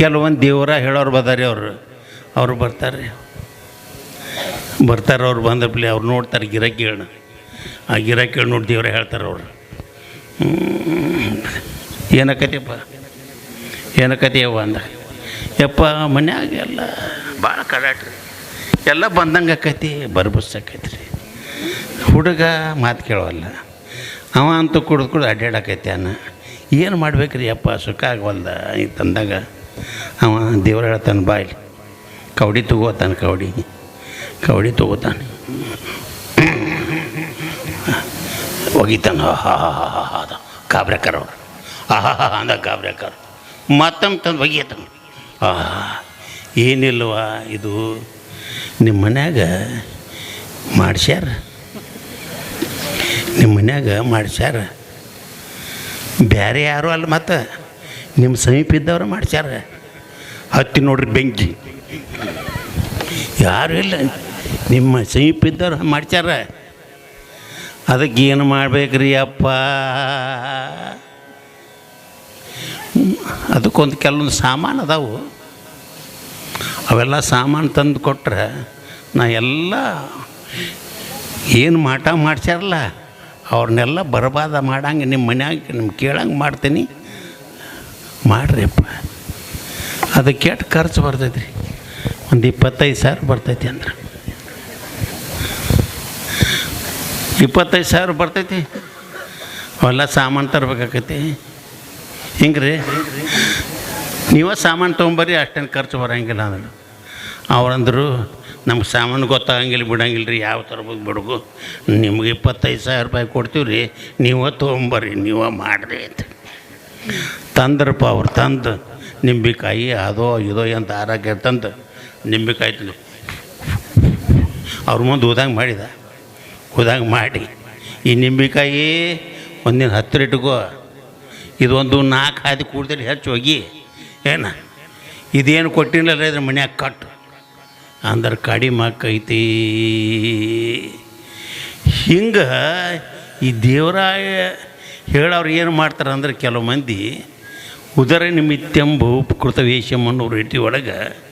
ಕೆಲವೊಂದು ದೇವರ ಹೇಳೋರು ಬದಾರಿ ಅವರು. ಅವರು ಬರ್ತಾರೆ ಬರ್ತಾರೆ ಅವ್ರು ಬಂದಪ್ಲೆ ಅವ್ರು ನೋಡ್ತಾರೆ ಗಿರಾಕಿ ಹೇಳ ಆ ಗಿರಾಕಿ ಹೇಳಿ ನೋಡಿ ದೇವ್ರ ಹೇಳ್ತಾರೆ ಅವರು. ಏನಕತಿಯಪ್ಪ? ಏನಕತಿಯವ್ವ ಅಂದ. ಯಪ್ಪ, ಮನ್ಯಾಗ ಎಲ್ಲ ಭಾಳ ಕಡಾಟ್ರಿ ಎಲ್ಲ ಬಂದಂಗೆ ಆಕೈತಿ, ಬರ್ಬಸ್ ಆಕೈತಿ ರೀ ಹುಡುಗ ಮಾತು ಕೇಳೋಲ್ಲ ಅವ ಅಂತೂ ಕುಡ್ದು ಕುಡ್ದು ಅಡ್ಡಾಡಕೈತಿ ಅನ್ನ. ಏನು ಮಾಡ್ಬೇಕ್ರಿ ಅಪ್ಪ ಸುಖ ಆಗವಲ್ದ ಈ ತಂದಾಗ? ಅವ ದೇವ್ರು ಹೇಳ್ತಾನೆ ಬಾಯ್ಲಿ ಕವಡಿ ತಗೋತಾನೆ ಕವಡಿ ಕವಡಿ ತಗೋತಾನೆ. ಒಗಿತಾನೆ ಹಾ ಹಾ ಹಾ ಹಾ ಹಾ ಕಾಬ್ರೇಕರ್ ಅವ್ರು. ಆಹಾ ಹಾ ಅಂದ ಕಾಬ್ರೇಕರ್ ಮತ್ತಮ್ಮ ತಂದು ಒಗಿತಾನೆ ಆ ಏನಿಲ್ವ ಇದು ನಿಮ್ಮ ಮನ್ಯಾಗ ಮಾಡ್ಸ್ಯಾರ? ನಿಮ್ಮ ಮನ್ಯಾಗ ಮಾಡ್ಸ್ಯಾರ. ಬೇರೆ ಯಾರು ಅಲ್ಲ ಮತ್ತು. ನಿಮ್ಮ ಸಮೀಪ ಇದ್ದವ್ರು ಮಾಡ್ಸ್ಯಾರ. ಹತ್ತಿ ನೋಡ್ರಿ ಬೆಂಕಿ. ಯಾರು ಇಲ್ಲ. ನಿಮ್ಮ ಸಮೀಪ ಇದ್ದವ್ರು ಮಾಡ್ಸ್ಯಾರ. ಅದಕ್ಕೆ ಏನು ಮಾಡ್ಬೇಕ್ರಿ ಅಪ್ಪ? ಅದಕ್ಕೊಂದು ಕೆಲವೊಂದು ಸಾಮಾನು ಅದಾವು. ಅವೆಲ್ಲ ಸಾಮಾನು ತಂದು ಕೊಟ್ರೆ ನಾ ಎಲ್ಲ ಏನು ಮಾಟ ಮಾಡ್ಸ್ಯಾರಲ್ಲ, ಅವ್ರನ್ನೆಲ್ಲ ಬರಬಾದ ಮಾಡಂಗೆ ನಿಮ್ಮ ಮನ್ಯಾಗ ನಿಮ್ಮ ಕೇಳಂಗೆ ಮಾಡ್ತೀನಿ. ಮಾಡ್ರಿಯಪ್ಪ ಅದಕ್ಕೆ ಎಷ್ಟು ಖರ್ಚು ಬರ್ತೈತಿ ರೀ ಒಂದು ಇಪ್ಪತ್ತೈದು ಸಾವಿರ ಬರ್ತೈತಿ ಅಂದ್ರೆ. ಇಪ್ಪತ್ತೈದು ಸಾವಿರ ಬರ್ತೈತಿ. ಅವೆಲ್ಲ ಸಾಮಾನು ತರ್ಬೇಕಾಕೈತಿ ಹಿಂಗೆ ರೀ ನೀವೇ ಸಾಮಾನು ತೊಗೊಂಬರ್ರಿ ಅಷ್ಟೇನು ಖರ್ಚು ಬರೋಂಗಿಲ್ಲ ಅಂದ್ರೆ. ಅವ್ರಂದರು, ನಮ್ಗೆ ಸಾಮಾನು ಗೊತ್ತಾಗಂಗಿಲ್ಲ ಬಿಡಂಗಿಲ್ಲ ರೀ ಯಾವ ತರಬೇಕು ಬಿಡಗು. ನಿಮ್ಗೆ ಇಪ್ಪತ್ತೈದು ಸಾವಿರ ರೂಪಾಯಿ ಕೊಡ್ತೀವಿ ರೀ ನೀವೇ ತೊಗೊಂಬರ್ರಿ ನೀವೇ ಮಾಡಿರಿ ಅಂತ. ತಂದ್ರಪ್ಪ ಅವ್ರು ತಂದು, ನಿಂಬೆಕಾಯಿ ಅದೋ ಇದೋ ಅಂತ ಆರೋಗ್ಯ ತಂದು, ನಿಂಬೆಕಾಯಿ ತಂದು. ಅವ್ರ ಮುಂದೆ ಹೋದಂಗೆ ಮಾಡಿದ ಹೋದಂಗೆ ಮಾಡಿ. ಈ ನಿಂಬೆಕಾಯಿ ಒಂದಿನ ಹತ್ತಿರ ಇಟ್ಕೋ, ಇದೊಂದು ನಾಲ್ಕು ಹಾದಿ ಕೂಡ್ದಲ್ಲಿ ಹೆಚ್ಚು ಹೋಗಿ, ಏನ? ಇದೇನು ಕೊಟ್ಟಿನಲ್ಲ ಇದ್ರ ಮನ್ಯಾಗ ಕಟ್ಟು ಅಂದ್ರೆ ಕಡಿಮೆ ಆಕೈತಿ. ಹಿಂಗೆ ಈ ದೇವರಾಯ ಹೇಳೋರು ಏನು ಮಾಡ್ತಾರೆ ಅಂದ್ರೆ ಕೆಲವು ಮಂದಿ ಉದರ ನಿಮಿತ್ತೆಂಬು ಕೃತವೇಶಂ ಅನ್ನೋ ರೀತಿ ಒಳಗೆ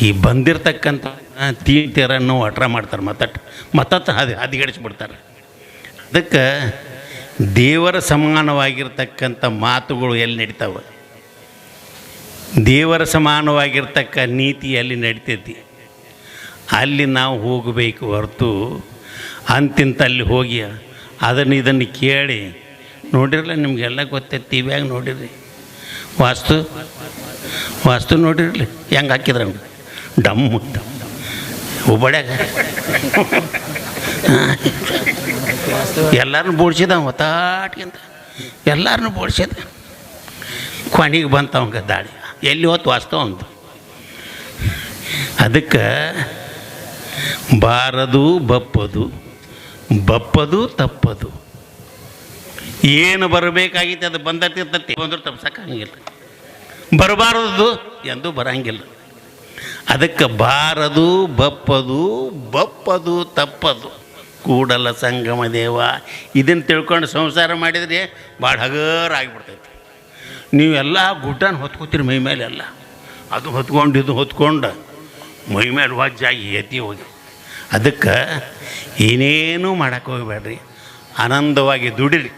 ಈ ಬಂದಿರತಕ್ಕಂಥ ತೀರ್ಥರನ್ನು ಅಟ್ರ ಮಾಡ್ತಾರೆ ಮತ್ತಟ್ಟು ಮತ್ತಟ್ಟು ಹದಿ ಹದಿಗಡಿಸ್ಬಿಡ್ತಾರೆ. ಅದಕ್ಕೆ ದೇವರ ಸಮಾನವಾಗಿರ್ತಕ್ಕಂಥ ಮಾತುಗಳು ಎಲ್ಲಿ ನಡೀತಾವೆ? ದೇವರ ಸಮಾನವಾಗಿರ್ತಕ್ಕ ನೀತಿ ಎಲ್ಲಿ ನಡಿತೈತಿ? ಅಲ್ಲಿ ನಾವು ಹೋಗಬೇಕು ಹೊರತು ಅಂತಿಂತಲ್ಲಿ ಹೋಗಿ ಅದನ್ನು ಇದನ್ನು ಕೇಳಿ ನೋಡಿರಲ್ಲ ನಿಮಗೆಲ್ಲ ಗೊತ್ತೈತಿ ಟಿ ವಿಯಾಗ ನೋಡಿರಿ ವಾಸ್ತು ವಾಸ್ತು ನೋಡಿರಲಿ. ಹೆಂಗೆ ಹಾಕಿದ್ರ ಡಮ್ ಹುಬ್ಬಳ್ಯಾಗ ಎಲ್ಲರನ್ನು ಬೋಡ್ಸಿದ ಒತ್ತಾಟ್ಗಿಂತ ಎಲ್ಲರನ್ನು ಬೋಡ್ಸಿದ ಕೊನೆಗೆ ಬಂತ ಅವಂಗ ದಾಳಿ. ಎಲ್ಲಿ ಹೊತ್ತು ವಾಸ್ತವ ಅಂತ ಅದಕ್ಕೆ ಬಾರದು, ಬಪ್ಪದು ಬಪ್ಪದು ತಪ್ಪದು. ಏನು ಬರಬೇಕಾಗಿತ್ತು ಅದು ಬಂದತಿರ್ತತಿ ಬಂದರೂ ತಪ್ಸಕ್ಕಾಗಿಲ್ಲ ಬರಬಾರದು ಎಂದು ಬರಂಗಿಲ್ಲ. ಅದಕ್ಕೆ ಬಾರದು, ಬಪ್ಪದು ಬಪ್ಪದು, ತಪ್ಪದು. ಕೂಡಲ ಸಂಗಮ ದೇವ ಇದನ್ನು ತಿಳ್ಕೊಂಡು ಸಂಸಾರ ಮಾಡಿದರೆ ಭಾಳ ಹಗರ ಆಗಿಬಿಡ್ತೈತಿ. ನೀವೆಲ್ಲ ಗುಡ್ಡನ ಹೊತ್ಕೋತೀರಿ ಮೈ ಮೇಲೆ ಎಲ್ಲ ಅದು ಹೊತ್ಕೊಂಡು, ಇದು ಹೊತ್ಕೊಂಡು ಮೈ ಮೇಲೆ ವಜ್ಜಾಗಿ ಎತ್ತಿ ಹೋಗಿ. ಅದಕ್ಕೆ ಏನೇನೂ ಮಾಡಕ್ಕೆ ಹೋಗಬೇಡ್ರಿ. ಆನಂದವಾಗಿ ದುಡಿರಿ.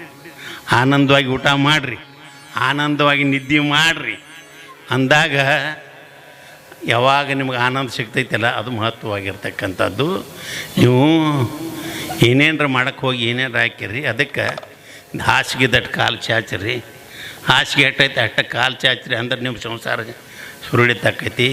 ಆನಂದವಾಗಿ ಊಟ ಮಾಡಿರಿ. ಆನಂದವಾಗಿ ನಿದ್ದೆ ಮಾಡಿರಿ. ಅಂದಾಗ ಯಾವಾಗ ನಿಮ್ಗೆ ಆನಂದ ಸಿಗ್ತೈತಲ್ಲ, ಅದು ಮಹತ್ವವಾಗಿರ್ತಕ್ಕಂಥದ್ದು. ನೀವು ಏನೇನ್ರ ಮಾಡಕ್ಕೆ ಹೋಗಿ ಏನೇನು ಹಾಕಿರಿ ಅದಕ್ಕೆ ಹಾಸಿಗೆ ದಟ್ಟು ಕಾಲು ಚಾಚಿರಿ. ಹಾಸಿಗೆ ಎಟ್ಟೈತೆ ಅಟ್ಟ ಕಾಲು ಚಾಚಿರಿ, ಅಂದ್ರೆ ನಿಮ್ಮ ಸಂಸಾರ ಸುರುಳಿತಕ್ಕೈತಿ.